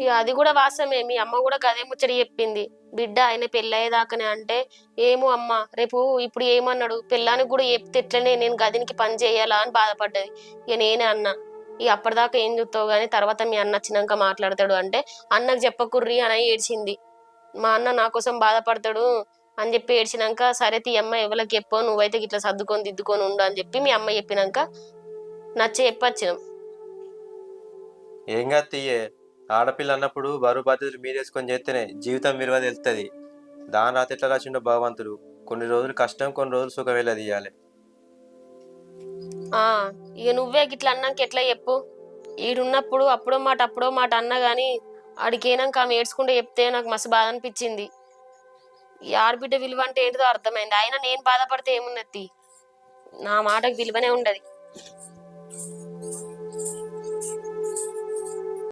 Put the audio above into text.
ఇక అది కూడా వాస్తవమే. మీ అమ్మ కూడా గదే ముచ్చడి చెప్పింది. బిడ్డ ఆయన పెళ్ళయ్యేదాకానే అంటే ఏమో అమ్మ రేపు ఇప్పుడు ఏమన్నాడు? పెళ్ళానికి కూడా చెప్తే ఎట్లనే నేను గదినికి పని చేయాలా? అని బాధపడ్డది. ఇక నేనే అన్నా. ఇక అప్పటిదాకా ఏం చూస్తావు కానీ తర్వాత మీ అన్న వచ్చినాక మాట్లాడతాడు అంటే అన్నకు చెప్పకుర్రి అని ఏడ్చింది. మా అన్న నా కోసం బాధపడతాడు అని చెప్పి ఏడ్చినాక సరే తీ అమ్మ ఎవరికి చెప్పో నువ్వైతే ఇట్లా సర్దుకొని దిద్దుకొని ఉండు అని చెప్పి మీ అమ్మ చెప్పినాక నచ్చ చెప్పొచ్చినాం. ఏం కాదు తీయే. ఆడపిల్ల అన్నప్పుడు బరువు బాధ్యతలు మీరేసుకొని చేస్తేనే జీవితం విలువ తెలుస్తుంది దాని రాత ఎట్లా రాసిండో భగవంతుడు? కొన్ని రోజులు కష్టం కొన్ని రోజులు సుఖం తీయాలి? ఇక నువ్వే గిట్లా అన్నాక ఎట్లా చెప్పు? ఈడున్నప్పుడు అప్పుడో మాట అప్పుడో మాట అన్నా కానీ ఆడికేనాక ఆమె ఏడ్చుకుంటే చెప్తే నాకు మస్తు బాధ అనిపించింది. ఈ ఆడబిడ్డ విలువ అంటే ఏంటిదో అర్థమైంది. అయినా నేను బాధపడితే ఏమున్నది? నా మాటకు విలువనే ఉండదు.